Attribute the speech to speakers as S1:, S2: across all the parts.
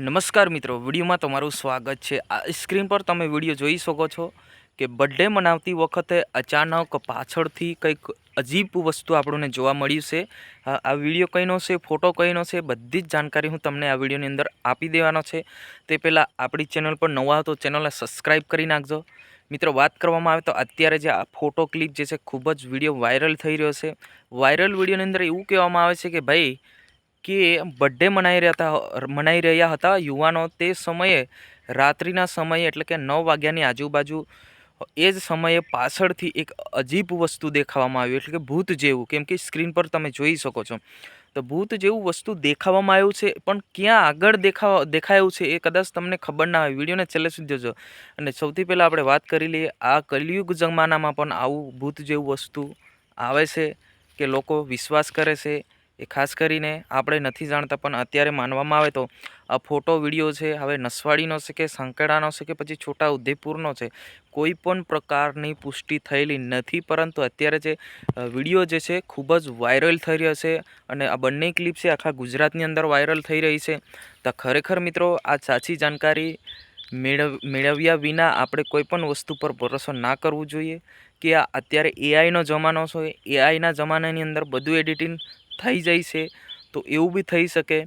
S1: નમસ્કાર મિત્રો, વિડીયોમાં તમારું સ્વાગત છે. આ સ્ક્રીન પર તમે વીડિયો જોઈ શકો છો કે બર્થડે મનાવતી વખતે અચાનક પાછળથી કંઈક અજીબ વસ્તુ આપણને જોવા મળ્યું છે. આ વીડિયો કઈનો છે, ફોટો કઈનો છે, બધી જ જાણકારી હું તમને આ વિડીયોની અંદર આપી દેવાનો છે. તે પહેલાં આપણી ચેનલ પર નવા તો ચેનલને સબસ્ક્રાઈબ કરી નાખજો. મિત્રો, વાત કરવામાં આવે તો અત્યારે જે આ ફોટો ક્લિપ જે છે ખૂબ જ વીડિયો વાયરલ થઈ રહ્યો છે. વાયરલ વિડીયોની અંદર એવું કહેવામાં આવે છે કે ભાઈ કે બર્થડે મનાઈ રહ્યા મનાઈ રહ્યા હતા યુવાનો તે સમયે, રાત્રિના સમયે એટલે કે નવ વાગ્યાની આજુબાજુ, એ જ સમયે પાછળથી એક અજીબ વસ્તુ દેખાવામાં આવ્યું એટલે કે ભૂત જેવું, કેમ કે સ્ક્રીન પર તમે જોઈ શકો છો. તો ભૂત જેવું વસ્તુ દેખાવામાં આવ્યું છે, પણ ક્યાં આગળ દેખાવ, દેખાયું છે એ કદાચ તમને ખબર ના હોય, વિડીયોને છેલ્લે સુધી જોજો. અને સૌથી પહેલાં આપણે વાત કરી લઈએ, આ કલિયુગ જમાનામાં પણ આવું ભૂત જેવું વસ્તુ આવે છે, કે લોકો વિશ્વાસ કરે છે એ ખાસ કરીને આપણે નથી જાણતા, પણ અત્યારે માનવામાં આવે તો આ ફોટો, વીડિયો છે, હવે નસવાડીનો છે કે સંકેડાનો છે કે પછી છોટા ઉદેપુરનો છે, કોઈ પણ પ્રકારની પુષ્ટિ થયેલી નથી, પરંતુ અત્યારે જે વીડિયો જે છે ખૂબ જ વાયરલ થઈ રહ્યો છે અને આ બંને ક્લિપ છે આખા ગુજરાતની અંદર વાયરલ થઈ રહી છે. તો ખરેખર મિત્રો, આ સાચી જાણકારી મેળવ, મેળવ્યા વિના આપણે કોઈ પણ વસ્તુ પર ભરોસો ના કરવું જોઈએ કે આ અત્યારે એઆઈનો જમાનો છે. એઆઈના જમાનાની અંદર બધું એડિટિંગ થઈ જાય છે, તો એવું બી થઈ શકે.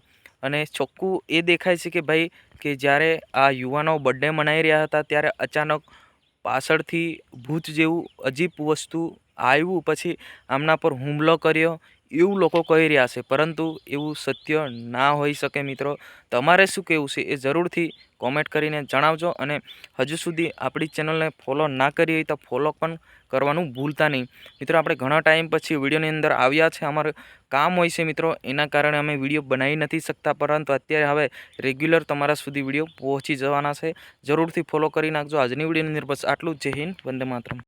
S1: અને ચોખ્ખું એ દેખાય છે કે ભાઈ, કે જ્યારે આ યુવાનો બર્થડે મનાઈ રહ્યા હતા, ત્યારે અચાનક પાછળથી ભૂત જેવું અજીબ વસ્તુ આવ્યું. પછી આમના પર હુમલો કર્યો. એવું લોકો કહી રહ્યા છે. પરંતુ એવું સત્ય ના હોઈ શકે મિત્રો. તમારે શું કહેવું છે એ જરૂરથી કોમેન્ટ કરીને જણાવજો અને હજુ સુધી આપણી ચેનલને ફોલો ના કરી હોય તો ફોલો પણ કરવાનું ભૂલતા નહીં. મિત્રો, આપણે ઘણા ટાઈમ પછી વિડીયોની અંદર આવ્યા છે. અમારું કામ હોય છે મિત્રો. એના કારણે અમે વીડિયો બનાવી નથી શકતા. પરંતુ અત્યારે હવે રેગ્યુલર તમારા સુધી વીડિયો પહોંચી જવાના છે. જરૂરથી ફોલો કરી નાખજો. આજની વિડીયોની અંદર બસ આટલું. જય હિન્દ. વંદે માતરમ.